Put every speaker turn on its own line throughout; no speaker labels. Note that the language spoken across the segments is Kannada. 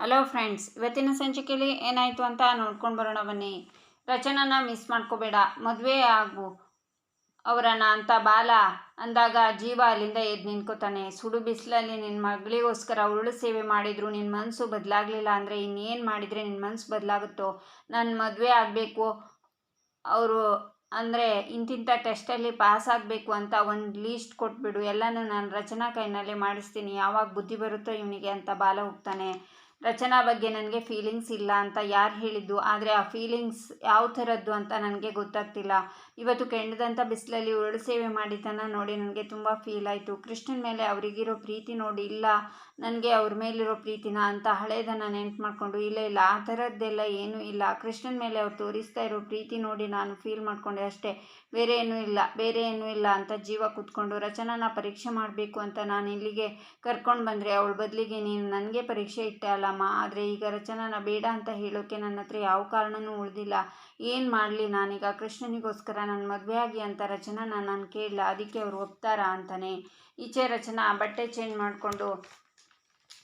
ಹಲೋ ಫ್ರೆಂಡ್ಸ್, ಇವತ್ತಿನ ಸಂಚಿಕೆಯಲ್ಲಿ ಏನಾಯಿತು ಅಂತ ನೋಡ್ಕೊಂಡು ಬರೋಣ ಬನ್ನಿ. ರಚನನ ಮಿಸ್ ಮಾಡ್ಕೋಬೇಡ. ಮದುವೆ ಆಗು. ಅವರನ್ನ ಅಂತ ಬಾಲ ಅಂದಾಗ ಜೀವ ಅಲ್ಲಿಂದ ಎದ್ದು ನಿಂತ್ಕೋತಾನೆ. ಸುಡು ಬಿಸಿಲಲ್ಲಿ ನಿನ್ನ ಮಗಳಿಗೋಸ್ಕರ ಉರುಳು ಸೇವೆ ಮಾಡಿದ್ರು. ನಿನ್ನ ಮನಸ್ಸು ಬದಲಾಗಲಿಲ್ಲ ಅಂದರೆ ಇನ್ನೇನು ಮಾಡಿದರೆ ನಿನ್ನ ಮನಸ್ಸು ಬದಲಾಗುತ್ತೋ? ನನ್ನ ಮದುವೆ ಆಗಬೇಕು. ಅವರು ಅಂದರೆ ಇಂತಿಂಥ ಟೆಸ್ಟಲ್ಲಿ ಪಾಸ್ ಆಗಬೇಕು ಅಂತ ಒಂದು ಲೀಸ್ಟ್ ಕೊಟ್ಬಿಡು. ಎಲ್ಲನೂ ನಾನು ರಚನಾ ಕೈನಲ್ಲಿ ಮಾಡಿಸ್ತೀನಿ. ಯಾವಾಗ ಬುದ್ಧಿ ಬರುತ್ತೋ ಇವನಿಗೆ ಅಂತ ಬಾಲ ಹೋಗ್ತಾನೆ. ರಚನಾ ಬಗ್ಗೆ ನನಗೆ ಫೀಲಿಂಗ್ಸ್ ಇಲ್ಲ ಅಂತ ಯಾರು ಹೇಳಿದ್ದು? ಆದರೆ ಆ ಫೀಲಿಂಗ್ಸ್ ಯಾವ ಥರದ್ದು ಅಂತ ನನಗೆ ಗೊತ್ತಾಗ್ತಿಲ್ಲ. ಇವತ್ತು ಕೆಂಡದಂಥ ಬಿಸಿಲಲ್ಲಿ ಉರುಳು ಸೇವೆ ಮಾಡಿದ್ದನ್ನು ನೋಡಿ ನನಗೆ ತುಂಬ ಫೀಲ್ ಆಯಿತು. ಕೃಷ್ಣನ ಮೇಲೆ ಅವರಿಗಿರೋ ಪ್ರೀತಿ ನೋಡಿ, ಇಲ್ಲ, ನನಗೆ ಅವ್ರ ಮೇಲಿರೋ ಪ್ರೀತಿನ ಅಂತ ಹಳೇದನ್ನು ನೆನ್ಪು ಮಾಡಿಕೊಂಡು, ಇಲ್ಲ ಇಲ್ಲ, ಆ ಥರದ್ದೆಲ್ಲ ಏನೂ ಇಲ್ಲ. ಕೃಷ್ಣನ ಮೇಲೆ ಅವ್ರು ತೋರಿಸ್ತಾ ಇರೋ ಪ್ರೀತಿ ನೋಡಿ ನಾನು ಫೀಲ್ ಮಾಡಿಕೊಂಡೆ ಅಷ್ಟೇ. ಬೇರೆ ಏನೂ ಇಲ್ಲ, ಬೇರೆ ಏನೂ ಇಲ್ಲ ಅಂತ ಜೀವ ಕೂತ್ಕೊಂಡು ರಚನಾನ ಪರೀಕ್ಷೆ ಮಾಡಬೇಕು ಅಂತ ನಾನು ಇಲ್ಲಿಗೆ ಕರ್ಕೊಂಡು ಬಂದರೆ ಅವಳ ಬದಲಿಗೆ ನೀನು ನನಗೆ ಪರೀಕ್ಷೆ ಇಟ್ಟೆ ಅಲ್ಲಮ್ಮ. ಆದರೆ ಈಗ ರಚನಾನ ಬೇಡ ಅಂತ ಹೇಳೋಕ್ಕೆ ನನ್ನ ಹತ್ರ ಯಾವ ಕಾರಣನೂ ಉಳಿದಿಲ್ಲ. ಏನು ಮಾಡಲಿ ನಾನೀಗ ಕೃಷ್ಣನಿಗೋಸ್ಕರ ನನ್ನ ಮದುವೆ ಆಗಿ ಅಂತ ರಚನಾನ ನಾನು ಕೇಳಲ್ಲ ಅದಕ್ಕೆ ಅವ್ರು ಒಪ್ತಾರಾ ಅಂತಾನೆ. ಈಚೆ ರಚನಾ ಬಟ್ಟೆ ಚೇಂಜ್ ಮಾಡಿಕೊಂಡು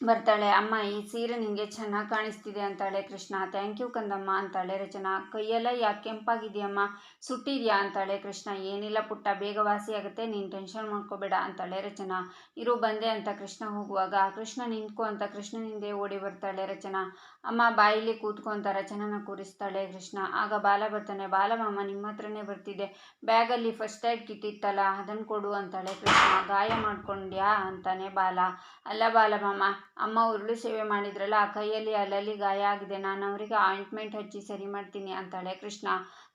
ಬರ್ತಾಳೆ, ಅಮ್ಮ, ಈ ಸೀರೆ ನಿನಗೆ ಚೆನ್ನಾಗಿ ಕಾಣಿಸ್ತಿದೆ ಅಂತಾಳೆ ಕೃಷ್ಣ. ಥ್ಯಾಂಕ್ ಯು ಕಂದಮ್ಮ ಅಂತಾಳೆ ರಚನಾ. ಕೈಯೆಲ್ಲ ಯಾಕೆ ಕೆಂಪಾಗಿದೆಯಮ್ಮ? ಸುಟ್ಟಿದ್ಯಾ? ಅಂತಾಳೆ ಕೃಷ್ಣ. ಏನಿಲ್ಲ ಪುಟ್ಟ, ಬೇಗ ವಾಸಿ ಆಗುತ್ತೆ, ನೀನು ಟೆನ್ಷನ್ ಮಾಡ್ಕೋಬೇಡ ಅಂತಾಳೆ ರಚನಾ. ಇರು, ಬಂದೆ ಅಂತ ಕೃಷ್ಣ ಹೋಗುವಾಗ. ಕೃಷ್ಣ, ನಿಂತ್ಕೊ ಅಂತ ಕೃಷ್ಣನಿಂದೆ ಓಡಿ ಬರ್ತಾಳೆ ರಚನಾ. ಅಮ್ಮ ಬಾಯಿಲಿ ಕೂತ್ಕೊ ಅಂತ ರಚನಾನ ಕೂರಿಸ್ತಾಳೆ ಕೃಷ್ಣ. ಆಗ ಬಾಲ ಬರ್ತಾನೆ. ಬಾಲಮಮ್ಮ ನಿಮ್ಮ ಹತ್ರನೇ ಬರ್ತಿದೆ. ಬ್ಯಾಗಲ್ಲಿ ಫಸ್ಟ್ ಏಡ್ ಕಿಟ್ ಇತ್ತಲ್ಲ ಅದನ್ನು ಕೊಡು ಅಂತಾಳೆ ಕೃಷ್ಣ. ಗಾಯ ಮಾಡ್ಕೊಂಡ್ಯಾ? ಅಂತಾನೆ ಬಾಲ. ಅಲ್ಲ ಬಾಲಮಮ್ಮ ಅಮ್ಮ ಉರುಳು ಸೇವೆ ಮಾಡಿದ್ರಲ್ಲ, ಆ ಕೈಯಲ್ಲಿ ಅಲ್ಲಲ್ಲಿ ಗಾಯ ಆಗಿದೆ, ನಾನು ಅವರಿಗೆ ಆಯಿಂಟ್ಮೆಂಟ್ ಹಚ್ಚಿ ಸರಿ ಮಾಡ್ತೀನಿ ಅಂತಾಳೆ. ಕೃಷ್ಣ,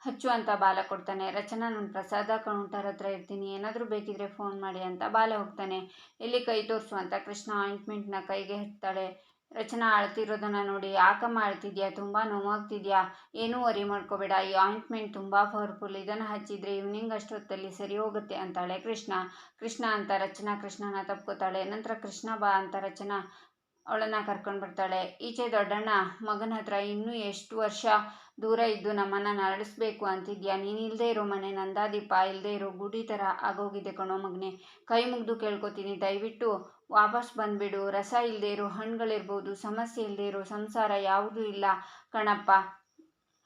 ಹಚ್ಚು ಅಂತ ಬಾಲ ಕೊಡ್ತಾನೆ. ರಚನಾ ನಾನು ಪ್ರಸಾದ ಕೌಂಟರ್ ಹತ್ರ ಇರ್ತೀನಿ, ಏನಾದರೂ ಬೇಕಿದ್ರೆ ಫೋನ್ ಮಾಡಿ ಅಂತ ಬಾಲ ಹೋಗ್ತಾನೆ. ಎಲ್ಲಿ ಕೈ ತೋರಿಸು ಅಂತ ಕೃಷ್ಣ ಆಯಿಂಟ್ಮೆಂಟ್ನ ಕೈಗೆ ಹಚ್ತಾಳೆ. ರಚನಾ, ಅಳ್ತಿರೋದನ್ನ ನೋಡಿ, ಯಾಕಮ್ಮ ಅಳ್ತಿದ್ಯಾ? ತುಂಬ ನೋವಾಗ್ತಿದ್ಯಾ? ಏನೂ ವರಿ ಮಾಡ್ಕೋಬೇಡ, ಈ ಆಯಿಂಟ್ಮೆಂಟ್ ತುಂಬ ಪವರ್ಫುಲ್ ಇದನ್ನು ಹಚ್ಚಿದರೆ ಈವ್ನಿಂಗ್ ಅಷ್ಟೊತ್ತಲ್ಲಿ ಸರಿ ಹೋಗುತ್ತೆ ಅಂತಾಳೆ ಕೃಷ್ಣ. ಕೃಷ್ಣ ಅಂತ ರಚನಾ ಕೃಷ್ಣನ ತಪ್ಕೋತಾಳೆ. ನಂತರ ಕೃಷ್ಣ ಬಾ ಅಂತ ರಚನಾ ಅವಳನ್ನು ಕರ್ಕೊಂಡು ಬರ್ತಾಳೆ. ಈಚೆ ದೊಡ್ಡಣ್ಣ, ಮಗನ ಹತ್ರ ಇನ್ನೂ ಎಷ್ಟು ವರ್ಷ ದೂರ ಇದ್ದು ನಮ್ಮನ್ನ ನರಳಿಸ್ಬೇಕು ಅಂತಿದ್ಯಾ? ನೀನು ಇಲ್ಲದೆ ಇರೋ ಮನೆ, ನಂದಾದೀಪ ಇಲ್ಲದೆ ಇರೋ, ಗುಡಿ ಥರ ಆಗೋಗಿದೆ ಕಣೋ ಮಗನೆ. ಕೈ ಮುಗಿದು ಕೇಳ್ಕೊತೀನಿ. ದಯವಿಟ್ಟು ವಾಪಸ್ ಬಂದುಬಿಡು. ರಸ ಇಲ್ಲದೆ ಇರೋ ಹಣ್ಣುಗಳಿರ್ಬೋದು ಸಮಸ್ಯೆ ಇಲ್ಲದೆ ಇರೋ, ಸಂಸಾರ ಯಾವುದೂ ಇಲ್ಲ ಕಣಪ್ಪ.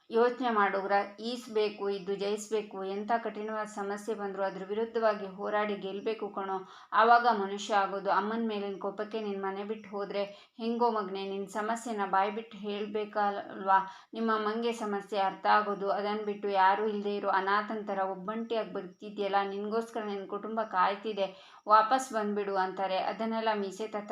ಯೋಚನೆ ಮಾಡೋಗ್ರ, ಈಸ್ಬೇಕು, ಇದ್ದು ಜಯಿಸಬೇಕು, ಎಂಥ ಕಠಿಣವಾದ ಸಮಸ್ಯೆ ಬಂದರೂ ಅದ್ರ ವಿರುದ್ಧವಾಗಿ ಹೋರಾಡಿ ಗೆಲ್ಲಬೇಕು ಕಣೋ. ಆವಾಗ ಮನುಷ್ಯ ಆಗೋದು ಅಮ್ಮನ ಮೇಲಿನ ಕೋಪಕ್ಕೆ ನಿನ್ನ ಮನೆ ಬಿಟ್ಟು ಹೋದರೆ ಹೆಂಗೋ ಮಗ್ನೆ, ನಿನ್ನ ಸಮಸ್ಯೆನ ಬಾಯಿ ಬಿಟ್ಟು ಹೇಳಬೇಕಲ್ವಾ? ನಿಮ್ಮ ಅಮ್ಮಂಗೆ ಸಮಸ್ಯೆ ಅರ್ಥ ಆಗೋದು ಅದನ್ನು ಬಿಟ್ಟು ಯಾರೂ ಇಲ್ಲದೆ ಇರೋ ಅನಾಥನ ಥರ ಒಬ್ಬಂಟಿಯಾಗಿ ಬರ್ತಿದ್ಯಲ್ಲ ನಿನಗೋಸ್ಕರ ನಿನ್ನ ಕುಟುಂಬ ಕಾಯ್ತಿದೆ, ವಾಪಸ್ ಬಂದುಬಿಡು ಅಂತಾರೆ. ಅದನ್ನೆಲ್ಲ ಮೀಸೆ ತತ್ತ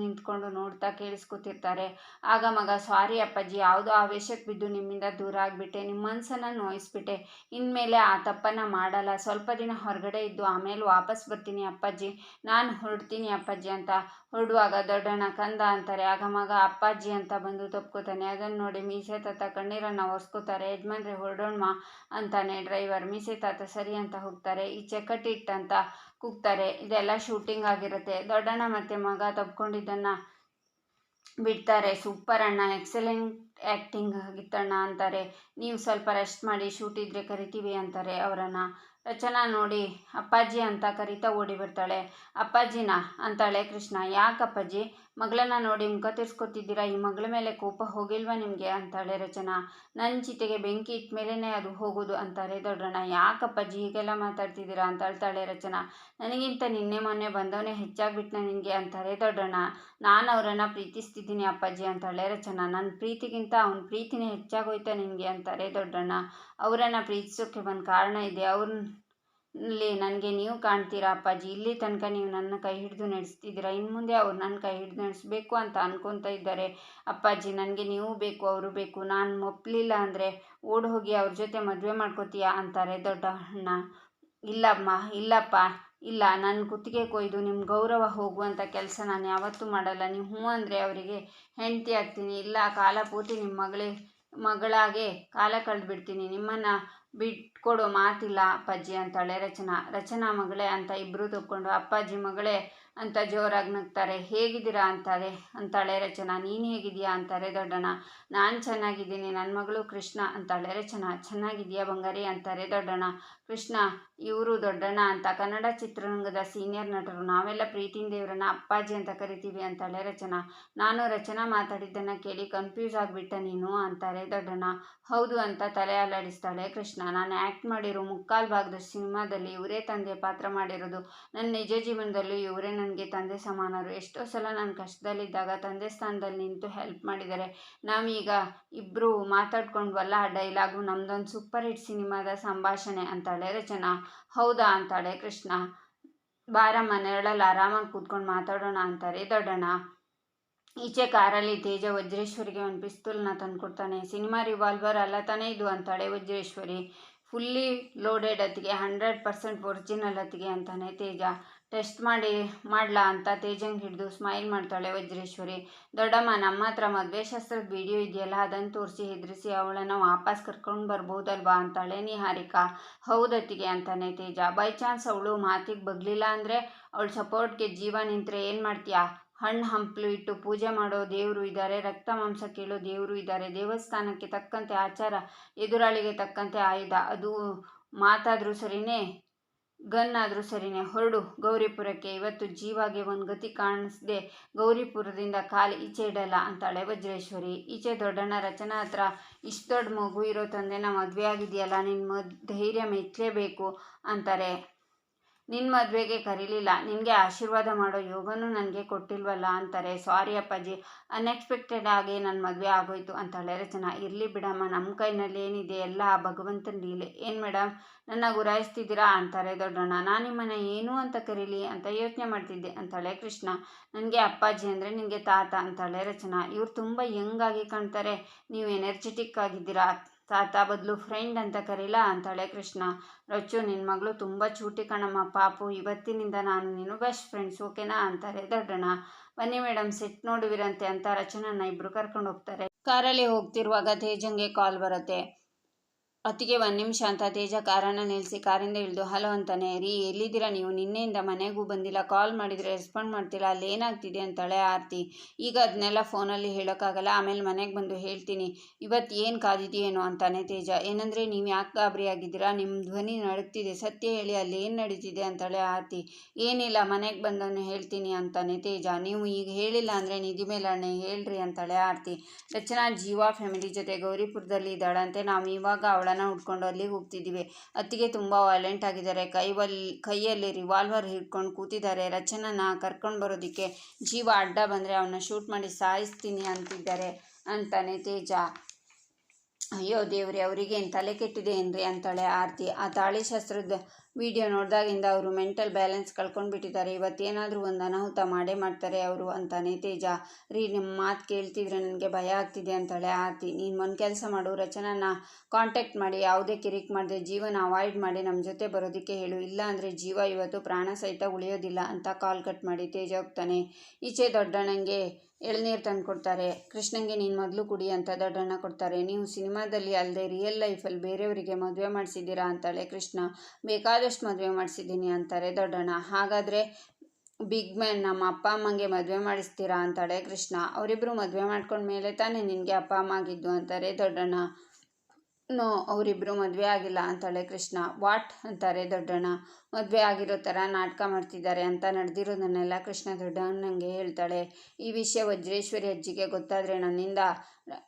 ನಿಂತ್ಕೊಂಡು ನೋಡ್ತಾ ಕೇಳಿಸ್ಕೊತಿರ್ತಾರೆ. ಆಗ ಮಗ ಸಾರಿ ಅಪ್ಪಾಜಿ, ಯಾವುದೋ ಆವೇಶಕ್ಕೆ ಬಿದ್ದು ನಿಮ್ಮಿಂದ ದೂರ ಆಗಿಬಿಟ್ಟೆ ನಿಮ್ಮ ಮನಸ್ಸನ್ನು ನೋಯಿಸ್ಬಿಟ್ಟೆ. ಇನ್ಮೇಲೆ ಆ ತಪ್ಪನ್ನು ಮಾಡಲ್ಲ. ಸ್ವಲ್ಪ ದಿನ ಹೊರಗಡೆ ಇದ್ದು ಆಮೇಲೆ ವಾಪಸ್ ಬರ್ತೀನಿ ಅಪ್ಪಾಜಿ. ನಾನು ಹೊರಡ್ತೀನಿ ಅಪ್ಪಾಜಿ ಅಂತ. ಹೊರಡುವಾಗ ದೊಡ್ಡಣ್ಣ ಕಂದ ಅಂತಾರೆ. ಆಗ ಮಗ ಅಪ್ಪಾಜಿ ಅಂತ ಬಂದು ತಪ್ಕೋತಾನೆ. ಅದನ್ನು ನೋಡಿ ಮೀಸೆ ತಾತ ಕಣ್ಣೀರನ್ನು ಒರೆಸ್ಕೋತಾರೆ. ಯಜಮಾನ್ರೆ ಹೊರಡೋಣ ಅಂತಾನೆ. ಡ್ರೈವರ್ ಮೀಸೆ ತಾತ ಸರಿ ಅಂತ ಹೋಗ್ತಾರೆ. ಈ ಚಕ್ಕಟ್ಟಿಟ್ ಅಂತ ಕೂಗ್ತಾರೆ. ಇದೆಲ್ಲ ಶೂಟಿಂಗ್ ಆಗಿರುತ್ತೆ. ದೊಡ್ಡಣ್ಣ ಮತ್ತು ಮಗ ತಪ್ಕೊಂಡಿದ್ದನ್ನು ಬಿಡ್ತಾರೆ. ಸೂಪರ್ ಅಣ್ಣ, ಎಕ್ಸಲೆಂಟ್ ಆ್ಯಕ್ಟಿಂಗ್ ಆಗಿತ್ತಣ್ಣ ಅಂತಾರೆ. ನೀವು ಸ್ವಲ್ಪ ರೆಸ್ಟ್ ಮಾಡಿ, ಶೂಟ್ ಇದ್ದರೆ ಕರಿತೀವಿ ಅಂತಾರೆ ಅವರನ್ನು. ರಚನಾ, ನೋಡಿ, ಅಪ್ಪಾಜಿ ಅಂತ ಕರಿತಾ ಓಡಿ ಬರ್ತಾಳೆ. ಅಪ್ಪಾಜಿನ? ಅಂತಾಳೆ ಕೃಷ್ಣ. ಯಾಕಪ್ಪಾಜಿ ಮಗಳನ್ನ ನೋಡಿ ಮುಖ ತಿರ್ಸ್ಕೊತಿದ್ದೀರಾ? ಈ ಮಗಳ ಮೇಲೆ ಕೋಪ ಹೋಗಿಲ್ವಾ ನಿಮಗೆ? ಅಂತಾಳೆ ರಚನಾ. ನನ್ನ ಚಿತೆಗೆ ಬೆಂಕಿ ಇಟ್ಟ ಮೇಲೇ ಅದು ಹೋಗೋದು ಅಂತಾರೆ ದೊಡ್ಡಣ್ಣ. ಯಾಕಪ್ಪಾಜಿ ಹೀಗೆಲ್ಲ ಮಾತಾಡ್ತಿದ್ದೀರಾ? ಅಂತ ಹೇಳ್ತಾಳೆ ರಚನಾ. ನನಗಿಂತ ನಿನ್ನೆ ಮೊನ್ನೆ ಬಂದವನೇ ಹೆಚ್ಚಾಗ್ಬಿಟ್ನ ನಿನಗೆ? ಅಂತಾರೆ ದೊಡ್ಡಣ್ಣ. ನಾನು ಅವರನ್ನು ಪ್ರೀತಿಸ್ತಿದ್ದೀನಿ ಅಪ್ಪಾಜಿ, ಅಂತಾಳೆ ರಚನಾ. ನನ್ನ ಪ್ರೀತಿಗಿಂತ ಅವನ ಪ್ರೀತಿನೇ ಹೆಚ್ಚಾಗೋಯ್ತಾ ನಿನಗೆ? ಅಂತಾರೆ ದೊಡ್ಡಣ್ಣ. ಅವರನ್ನು ಪ್ರೀತಿಸೋಕ್ಕೆ ಒಂದು ಕಾರಣ ಇದೆ. ಅವ್ರಲ್ಲಿ ನನಗೆ ನೀವು ಕಾಣ್ತೀರಾ ಅಪ್ಪಾಜಿ? ಇಲ್ಲಿ ತನಕ ನೀವು ನನ್ನ ಕೈ ಹಿಡಿದು ನಡೆಸ್ತಿದ್ದೀರಾ? ಇನ್ನು ಮುಂದೆ ಅವ್ರು ನನ್ನ ಕೈ ಹಿಡಿದು ನಡೆಸಬೇಕು ಅಂತ ಅನ್ಕೊತಾ ಇದ್ದಾರೆ. ಅಪ್ಪಾಜಿ, ನನಗೆ ನೀವು ಬೇಕು, ಅವರು ಬೇಕು. ನಾನು ಒಪ್ಪಲಿಲ್ಲ ಅಂದರೆ ಓಡಿ ಹೋಗಿ ಅವ್ರ ಜೊತೆ ಮದುವೆ ಮಾಡ್ಕೋತೀಯಾ ಅಂತಾರೆ ದೊಡ್ಡ ಅಣ್ಣ ಇಲ್ಲಮ್ಮ, ಇಲ್ಲಪ್ಪ. ಇಲ್ಲ ನನ್ನ ಕುತ್ತಿಗೆ ಕೊಯ್ದು ನಿಮ್ಮ ಗೌರವ ಹೋಗುವಂಥ ಕೆಲಸ ನಾನು ಯಾವತ್ತೂ ಮಾಡಲ್ಲ. ನೀವು ಹ್ಞೂ ಅಂದರೆ ಅವರಿಗೆ ಹೆಂಡತಿ ಆಗ್ತೀನಿ. ಇಲ್ಲ, ಕಾಲ ಪೂರ್ತಿ ನಿಮ್ಮ ಮಗಳೇ, ಮಗಳಾಗೆ ಕಾಲ ಕಳೆದ್ಬಿಡ್ತೀನಿ. ನಿಮ್ಮನ್ನು ಬಿಟ್ಕೊಡೋ ಮಾತಿಲ್ಲ ಅಪ್ಪಾಜಿ ಅಂತಾಳೆ ರಚನಾ ರಚನಾ ಮಗಳೇ ಅಂತ ಇಬ್ಬರು ತಕ್ಕೊಂಡು ಅಪ್ಪಾಜಿ ಮಗಳೇ ಅಂತ ಜೋರಾಗಿ ನಗ್ತಾರೆ. ಹೇಗಿದ್ದೀರಾ ಅಂತಾರೆ ಅಂತಾಳೆ ರಚನಾ. ನೀನು ಹೇಗಿದೆಯಾ ಅಂತಾರೆ ದೊಡ್ಡಣ್ಣ. ನಾನು ಚೆನ್ನಾಗಿದ್ದೀನಿ ನನ್ನ ಮಗಳು ಕೃಷ್ಣ ಅಂತಾಳೆ ರಚನಾ. ಚೆನ್ನಾಗಿದೆಯಾ ಬಂಗಾರಿ ಅಂತಾರೆ ದೊಡ್ಡಣ್ಣ. ಕೃಷ್ಣ, ಇವರು ದೊಡ್ಡಣ್ಣ ಅಂತ ಕನ್ನಡ ಚಿತ್ರರಂಗದ ಸೀನಿಯರ್ ನಟರು. ನಾವೆಲ್ಲ ಪ್ರೀತಿಯಿಂದ ಇವರನ್ನ ಅಪ್ಪಾಜಿ ಅಂತ ಕರಿತೀವಿ ಅಂತಾಳೆ ರಚನಾ. ನಾನು ರಚನಾ ಮಾತಾಡಿದ್ದನ್ನು ಕೇಳಿ ಕನ್ಫ್ಯೂಸ್ ಆಗಿಬಿಟ್ಟ ನೀನು ಅಂತಾರೆ ದೊಡ್ಡಣ್ಣ. ಹೌದು ಅಂತ ತಲೆ ಅಲ್ಲಾಡಿಸ್ತಾಳೆ ಕೃಷ್ಣ. ನಾನು ಆ್ಯಕ್ಟ್ ಮಾಡಿರೋ ಮುಕ್ಕಾಲು ಭಾಗದ ಸಿನಿಮಾದಲ್ಲಿ ಇವರೇ ತಂದೆ ಪಾತ್ರ ಮಾಡಿರೋದು. ನನ್ನ ನಿಜ ಜೀವನದಲ್ಲೂ ಇವರೇ ನನಗೆ ತಂದೆ ಸಮಾನರು. ಎಷ್ಟೋ ಸಲ ನಾನು ಕಷ್ಟದಲ್ಲಿದ್ದಾಗ ತಂದೆ ಸ್ಥಾನದಲ್ಲಿ ನಿಂತು ಹೆಲ್ಪ್ ಮಾಡಿದ್ದಾರೆ. ನಾವೀಗ ಇಬ್ಬರು ಮಾತಾಡ್ಕೊಂಡ್ವಲ್ಲ ಆ ಡೈಲಾಗು ನಮ್ದೊಂದು ಸೂಪರ್ ಹಿಟ್ ಸಿನಿಮಾದ ಸಂಭಾಷಣೆ ಅಂತಾಳೆ. ರಚನಾ, ಹೌದಾ? ಅಂತಾಳೆ, ಕೃಷ್ಣ ಬಾರಮ್ಮ ನೆರಳಲ್ಲ ಆರಾಮಾಗಿ ಕೂತ್ಕೊಂಡು ಮಾತಾಡೋಣ ಅಂತಾರೆ, ದೊಡ್ಡಣ್ಣ. ಈಚೆ ಕಾರಲ್ಲಿ ತೇಜ ವಜ್ರೇಶ್ವರಿಗೆ ಒಂದು ಪಿಸ್ತೂಲ್ನ ತಂದುಕೊಡ್ತಾನೆ. ಸಿನಿಮಾ ರಿವಾಲ್ವರ್ ಅಲ್ಲ ತಾನೇ ಇದು? ಅಂತಾಳೆ ವಜ್ರೇಶ್ವರಿ. ಫುಲ್ಲಿ ಲೋಡೆಡ್ ಅತ್ತಿಗೆ ಹಂಡ್ರೆಡ್ ಪರ್ಸೆಂಟ್ ಒರಿಜಿನಲ್ ಅತ್ತಿಗೆ ಅಂತಾನೆ ತೇಜ. ಟೆಸ್ಟ್ ಮಾಡಿ, ಮಾಡ್ಲಾ ಅಂತ ತೇಜಂಗೆ ಹಿಡಿದು ಸ್ಮೈಲ್ ಮಾಡ್ತಾಳೆ ವಜ್ರೇಶ್ವರಿ. ದೊಡ್ಡಮ್ಮ, ನಮ್ಮ ಹತ್ರ ಮದುವೆ ಶಾಸ್ತ್ರದ ವಿಡಿಯೋ ಇದೆಯಲ್ಲ ಅದನ್ನು ತೋರಿಸಿ ಹೆದರಿಸಿ ಅವಳನ್ನು ವಾಪಸ್ ಕರ್ಕೊಂಡು ಬರ್ಬೋದಲ್ವಾ ಅಂತಾಳೆ ನಿಹಾರಿಕಾ. ಹೌದತ್ತಿಗೆ ಅಂತಾನೆ ತೇಜ. ಬೈ ಚಾನ್ಸ್ ಅವಳು ಮಾತಿಗೆ ಬಗ್ಲಿಲ್ಲ ಅಂದರೆ ಅವಳ ಸಪೋರ್ಟ್ಗೆ ಜೀವ ನಿಂತರೆ ಏನು ಮಾಡ್ತೀಯಾ? ಹಣ್ಣು ಹಂಪಲು ಇಟ್ಟು ಪೂಜೆ ಮಾಡೋ ದೇವರು ಇದ್ದಾರೆ ರಕ್ತ ಮಾಂಸ ಕೇಳೋ ದೇವರು ಇದ್ದಾರೆ ದೇವಸ್ಥಾನಕ್ಕೆ ತಕ್ಕಂತೆ ಆಚಾರ, ಎದುರಾಳಿಗೆ ತಕ್ಕಂತೆ ಆಯುಧ. ಅದು ಮಾತಾದರೂ ಸರಿನೇ ಗನ್ ಆದರೂ ಸರಿನೇ. ಹೊರಡು, ಗೌರಿಪುರಕ್ಕೆ. ಇವತ್ತು ಜೀವಾಗೆ ಒಂದು ಗತಿ ಕಾಣಿಸ್ದೆ, ಗೌರಿಪುರದಿಂದ ಕಾಲು ಈಚೆ ಇಡಲ್ಲ ಅಂತಾಳೆ ವಜ್ರೇಶ್ವರಿ. ಈಚೆ ದೊಡ್ಡಣ್ಣ ರಚನಾ ಹತ್ರ ಇಷ್ಟು ದೊಡ್ಡ ಮಗು ಇರೋ ತಂದೆನ ಮದುವೆ ಆಗಿದೆಯಲ್ಲ ನಿನ್ನ ಮದ್, ಧೈರ್ಯ ಮೆಚ್ಚಲೇಬೇಕು ಅಂತಾರೆ. ನಿನ್ನ ಮದುವೆಗೆ ಕರೀಲಿಲ್ಲ. ನಿನಗೆ ಆಶೀರ್ವಾದ ಮಾಡೋ ಯೋಗನೂ ನನಗೆ ಕೊಟ್ಟಿಲ್ವಲ್ಲ ಅಂತಾರೆ. ಸಾರಿ ಅಪ್ಪಾಜಿ ಅನ್ಎಕ್ಸ್ಪೆಕ್ಟೆಡ್ ಆಗಿ ನನ್ನ ಮದುವೆ ಆಗೋಯ್ತು ಅಂತ ಹೇಳಿದ್ರೆ ಜನ ಇರಲಿ ಬಿಡಮ್ಮ ನಮ್ಮ ಕೈನಲ್ಲಿ ಏನಿದೆ ಎಲ್ಲ ಆ ಭಗವಂತನ ಲೀಲೆ. ಏನು ಮೇಡಮ್ ನನ್ನ ಗುರಾಯಿಸ್ತಿದ್ದೀರಾ? ಅಂತಾರೆ ದೊಡ್ಡಣ್ಣ. ನಾನು ನಿಮ್ಮನ್ನು ಏನು ಅಂತ ಕರೀಲಿ ಅಂತ ಯೋಚನೆ ಮಾಡ್ತಿದ್ದೆ ಅಂತಾಳೆ ಕೃಷ್ಣ. ನನಗೆ ಅಪ್ಪಾಜಿ ಅಂದರೆ ನಿನಗೆ ತಾತ ಅಂತಾಳೆ ರಚನಾ. ಇವ್ರು ತುಂಬ ಆಗಿ ಕಾಣ್ತಾರೆ. ನೀವು ಎನರ್ಜೆಟಿಕ್ ಆಗಿದ್ದೀರಾ? ತಾತ ಬದಲು ಫ್ರೆಂಡ್ ಅಂತ ಕರೀಲ ಅಂತಾಳೆ ಕೃಷ್ಣ. ರಚ್ಚು ನಿನ್ನ ಮಗಳು ತುಂಬ ಚೂಟಿ ಕಣಮ್ಮ. ಪಾಪು, ಇವತ್ತಿನಿಂದ ನಾನು ನೀನು ಬೆಸ್ಟ್ ಫ್ರೆಂಡ್ಸ್ ಓಕೆನಾ ಅಂತಾರೆ ದೊಡ್ಡಣ್ಣ ಬನ್ನಿ ಮೇಡಮ್ ಸೆಟ್ ನೋಡುವಿರಂತೆ ಅಂತ ರಚನನ್ನ ಇಬ್ರು ಕರ್ಕೊಂಡು ಹೋಗ್ತಾರೆ. ಕಾರಲ್ಲಿ ಹೋಗ್ತಿರುವಾಗ ತೇಜಂಗೆ ಕಾಲ್ ಬರುತ್ತೆ. ಅತ್ತಿಗೆ ಒಂದು ನಿಮಿಷ ಅಂತ ತೇಜ ಕಾರನ್ನು ನಿಲ್ಲಿಸಿ ಕಾರಿಂದ ಇಳಿದು, ಹಲೋ ಅಂತಾನೆ, ರೀ ಎಲ್ಲಿದ್ದೀರಾ ನೀವು? ನಿನ್ನೆಯಿಂದ ಮನೆಗೂ ಬಂದಿಲ್ಲ, ಕಾಲ್ ಮಾಡಿದರೆ ರೆಸ್ಪಾಂಡ್ ಮಾಡ್ತಿಲ್ಲ, ಅಲ್ಲಿ ಏನಾಗ್ತಿದೆ? ಅಂತಾಳೆ ಆರ್ತಿ. ಈಗ ಅದನ್ನೆಲ್ಲ ಫೋನಲ್ಲಿ ಹೇಳೋಕ್ಕಾಗಲ್ಲ, ಆಮೇಲೆ ಮನೆಗೆ ಬಂದು ಹೇಳ್ತೀನಿ. ಇವತ್ತು ಏನು ಕಾದಿದೆಯೇನೋ? ಅಂತಾನೆ ತೇಜ. ಏನಂದರೆ ನೀವು ಯಾಕೆ ಗಾಬರಿ ನಿಮ್ಮ ಧ್ವನಿ ನಡುಗ್ತಿದೆ, ಸತ್ಯ ಹೇಳಿ ಅಲ್ಲಿ ಏನು ನಡೀತಿದೆ? ಅಂತಾಳೆ ಆರ್ತಿ. ಏನಿಲ್ಲ, ಮನೆಗೆ ಬಂದವನು ಹೇಳ್ತೀನಿ, ಅಂತಾನೆ ತೇಜ. ನೀವು ಈಗ ಹೇಳಿಲ್ಲ ಅಂದರೆ ನಿಧಿ ಮೇಲಣ್ಣೆ ಹೇಳ್ರಿ, ಅಂತಾಳೆ ಆರ್ತಿ. ರಚನಾ ಜೀವಾ ಫ್ಯಾಮಿಲಿ ಜೊತೆ ಗೌರಿಪುರದಲ್ಲಿ ಇದ್ದಾಳಂತೆ, ನಾವು ಇವಾಗ ಅವಳನ್ನು ಹುಡ್ಕೊಂಡು ಅಲ್ಲಿಗೆ ಹೋಗ್ತಿದ್ದೀವಿ. ಅತ್ತಿಗೆ ತುಂಬ ವೈಲೆಂಟ್ ಆಗಿದ್ದಾರೆ. ಕೈವಲ್ಲಿ ಕೈಯಲ್ಲಿ ರಿವಾಲ್ವರ್ ಹಿಡ್ಕೊಂಡು ಕೂತಿದ್ದಾರೆ. ರಚನನ ಕರ್ಕೊಂಡು ಬರೋದಕ್ಕೆ ಜೀವ ಅಡ್ಡ ಬಂದರೆ ಅವನ್ನ ಶೂಟ್ ಮಾಡಿ ಸಾಯಿಸ್ತೀನಿ ಅಂತಿದ್ದಾರೆ ಅಂತಾನೆ ತೇಜ ಅಯ್ಯೋ ದೇವ್ರಿ, ಅವರಿಗೆ ಏನು ತಲೆ ಕೆಟ್ಟಿದೆ ಏನ್ರಿ ಅಂತಾಳೆ ಆರತಿ. ಆ ತಾಳಿ ಶಾಸ್ತ್ರದ ವಿಡಿಯೋ ನೋಡಿದಾಗಿಂದ ಅವರು ಮೆಂಟಲ್ ಬ್ಯಾಲೆನ್ಸ್ ಕಳ್ಕೊಂಡು ಬಿಟ್ಟಿದ್ದಾರೆ ಇವತ್ತೇನಾದರೂ ಒಂದು ಅನಾಹುತ ಮಾಡೇ ಮಾಡ್ತಾರೆ ಅವರು ಅಂತಾನೆ ತೇಜ. ರೀ ನಿಮ್ಮ ಮಾತು ಕೇಳ್ತಿದ್ರೆ ನನಗೆ ಭಯ ಆಗ್ತಿದೆ ಅಂತಾಳೆ ಆರತಿ. ನೀನು ಒಂದು ಕೆಲಸ ಮಾಡು, ರಚನಾನ ಕಾಂಟ್ಯಾಕ್ಟ್ ಮಾಡಿ, ಯಾವುದೇ ಕಿರಿಕ್ ಮಾಡದೆ ಜೀವನ ಅವಾಯ್ಡ್ ಮಾಡಿ ನಮ್ಮ ಜೊತೆ ಬರೋದಕ್ಕೆ ಹೇಳು. ಇಲ್ಲ ಅಂದರೆ ಜೀವ ಇವತ್ತು ಪ್ರಾಣ ಸಹಿತ ಉಳಿಯೋದಿಲ್ಲ ಅಂತ ಕಾಲ್ ಕಟ್ ಮಾಡಿ ತೇಜ ಹೋಗ್ತಾನೆ. ಈಚೆ ದೊಡ್ಡಣ್ಣಂಗೆ ಎಳ್ನೀರು ತಂದು ಕೊಡ್ತಾರೆ. ಕೃಷ್ಣಂಗೆ ನೀನು ಮೊದಲು ಕುಡಿ ಅಂತ ದೊಡ್ಡಣ್ಣ ಕೊಡ್ತಾರೆ. ನೀವು ಸಿನಿಮಾದಲ್ಲಿ ಅಲ್ಲದೆ ರಿಯಲ್ ಲೈಫಲ್ಲಿ ಬೇರೆಯವರಿಗೆ ಮದುವೆ ಮಾಡಿಸಿದ್ದೀರಾ ಅಂತಾಳೆ ಕೃಷ್ಣ. ಬೇಕಾದಷ್ಟು ಮದುವೆ ಮಾಡಿಸಿದ್ದೀನಿ ಅಂತಾರೆ ದೊಡ್ಡಣ್ಣ. ಹಾಗಾದರೆ ಬಿಗ್ ಮ್ಯಾನ್ ನಮ್ಮ ಅಪ್ಪ ಅಮ್ಮಂಗೆ ಮದುವೆ ಮಾಡಿಸ್ತೀರಾ ಅಂತಾಳೆ ಕೃಷ್ಣ. ಅವರಿಬ್ಬರು ಮದುವೆ ಮಾಡ್ಕೊಂಡ್ಮೇಲೆ ತಾನೇ ನಿನಗೆ ಅಪ್ಪ ಅಮ್ಮ ಆಗಿದ್ದು ಅಂತಾರೆ ದೊಡ್ಡಣ್ಣ. ನೋ ಅವರಿಬ್ಬರು ಮದುವೆ ಆಗಿಲ್ಲ ಅಂತಾಳೆ ಕೃಷ್ಣ. ವಾಟ್? ಅಂತಾರೆ ದೊಡ್ಡಣ್ಣ. ಮದುವೆ ಆಗಿರೋ ಥರ ನಾಟಕ ಮಾಡ್ತಿದ್ದಾರೆ ಅಂತ ನಡೆದಿರೋದನ್ನೆಲ್ಲ ಕೃಷ್ಣ ದೊಡ್ಡಣ್ಣಂಗೆ ಹೇಳ್ತಾಳೆ. ಈ ವಿಷಯ ವಜ್ರೇಶ್ವರಿ ಅಜ್ಜಿಗೆ ಗೊತ್ತಾದರೆ ನನ್ನಿಂದ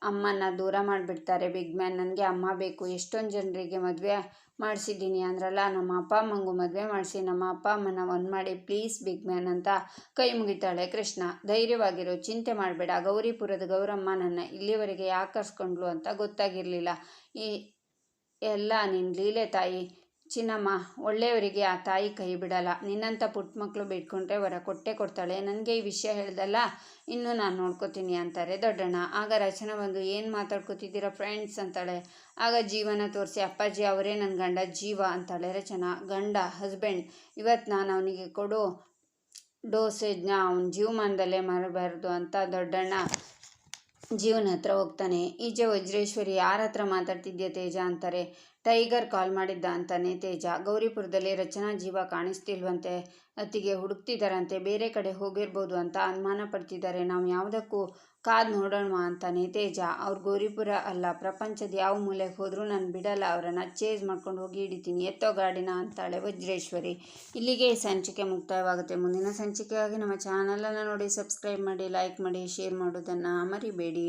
ಅಮ್ಮನ ದೂರ ಮಾಡಿಬಿಡ್ತಾರೆ ಬಿಗ್ ಮ್ಯಾನ್. ನನಗೆ ಅಮ್ಮ ಬೇಕು. ಎಷ್ಟೊಂದು ಜನರಿಗೆ ಮದುವೆ ಮಾಡಿಸಿದ್ದೀನಿ ಅಂದ್ರಲ್ಲ, ನಮ್ಮ ಅಪ್ಪ ಅಮ್ಮಂಗೂ ಮದುವೆ ಮಾಡಿಸಿ, ನಮ್ಮ ಅಪ್ಪ ಅಮ್ಮನ ಒಂದು ಮಾಡಿ ಪ್ಲೀಸ್ ಬಿಗ್ ಮ್ಯಾನ್ ಅಂತ ಕೈ ಮುಗಿತಾಳೆ ಕೃಷ್ಣ. ಧೈರ್ಯವಾಗಿರೋ ಚಿಂತೆ ಮಾಡಬೇಡ. ಗೌರಿಪುರದ ಗೌರಮ್ಮ ನನ್ನ ಇಲ್ಲಿವರೆಗೆ ಯಾಕೆ ಕರ್ಸ್ಕೊಂಡ್ಲು ಅಂತ ಗೊತ್ತಾಗಿರಲಿಲ್ಲ. ಈ ಎಲ್ಲ ನಿನ್ನ ಲೀಲೆ ತಾಯಿ. ಚಿನ್ನಮ್ಮ, ಒಳ್ಳೆಯವರಿಗೆ ಆ ತಾಯಿ ಕೈ ಬಿಡಲ್ಲ. ನಿನ್ನಂಥ ಪುಟ್ಟ ಮಕ್ಕಳು ಬಿಟ್ಕೊಂಡ್ರೆ ವರ ಕೊಟ್ಟೆ ಕೊಡ್ತಾಳೆ. ನನಗೆ ಈ ವಿಷಯ ಹೇಳ್ದಲ್ಲ? ಇನ್ನು ನಾನು ನೋಡ್ಕೋತೀನಿ ಅಂತಾರೆ ದೊಡ್ಡಣ್ಣ. ಆಗ ರಚನಾ ಬಂದು, ಏನು ಮಾತಾಡ್ಕೋತಿದ್ದೀರಾ ಫ್ರೆಂಡ್ಸ್? ಅಂತಾಳೆ. ಆಗ ಜೀವನ ತೋರಿಸಿ, ಅಪ್ಪಾಜಿ ಅವರೇ ನನ್ನ ಗಂಡ ಜೀವ ಅಂತಾಳೆ ರಚನಾ ಗಂಡ, ಹಸ್ಬೆಂಡ್ ಇವತ್ತು ನಾನು ಅವನಿಗೆ ಕೊಡು ಡೋಸೇಜ್ನ ಅವನ ಜೀವಮಾನದಲ್ಲೇ ಮರಬಾರ್ದು ಅಂತ ದೊಡ್ಡಣ್ಣ ಜೀವನ ಹತ್ರ ಹೋಗ್ತಾನೆ ಈಚೆ ವಜ್ರೇಶ್ವರಿ ಯಾರ ಹತ್ರ ಮಾತಾಡ್ತಿದ್ಯಾ ತೇಜ ಅಂತಾರೆ ಟೈಗರ್ ಕಾಲ್ ಮಾಡಿದ್ದ ಅಂತಾನೆ ತೇಜ. ಗೌರಿಪುರದಲ್ಲಿ ರಚನಾ ಜೀವ ಕಾಣಿಸ್ತಿಲ್ವಂತೆ, ಅತ್ತಿಗೆ ಹುಡುಕ್ತಿದ್ದಾರಂತೆ ಬೇರೆ ಕಡೆ ಹೋಗಿರ್ಬೋದು ಅಂತ ಅನುಮಾನ ಪಡ್ತಿದ್ದಾರೆ ನಾವು ಯಾವುದಕ್ಕೂ ಕಾದ್ ನೋಡೋಣ ಅಂತಾನೆ ತೇಜ. ಅವ್ರು ಗೌರಿಪುರ ಅಲ್ಲ, ಪ್ರಪಂಚದ ಯಾವ ಮೂಲೆಗೆ ಹೋದರೂ ನಾನು ಬಿಡಲ್ಲ, ಅವರನ್ನು ಚೇಸ್ ಮಾಡ್ಕೊಂಡು ಹೋಗಿ ಹಿಡಿತೀನಿ, ಎತ್ತೋ ಗಾಡಿನ ಅಂತಾಳೆ ವಜ್ರೇಶ್ವರಿ. ಇಲ್ಲಿಗೆ ಸಂಚಿಕೆ ಮುಕ್ತಾಯವಾಗುತ್ತೆ. ಮುಂದಿನ ಸಂಚಿಕೆಯಾಗಿ ನಮ್ಮ ಚಾನಲನ್ನು ನೋಡಿ, ಸಬ್ಸ್ಕ್ರೈಬ್ ಮಾಡಿ, ಲೈಕ್ ಮಾಡಿ, ಶೇರ್ ಮಾಡೋದನ್ನು ಮರಿಬೇಡಿ.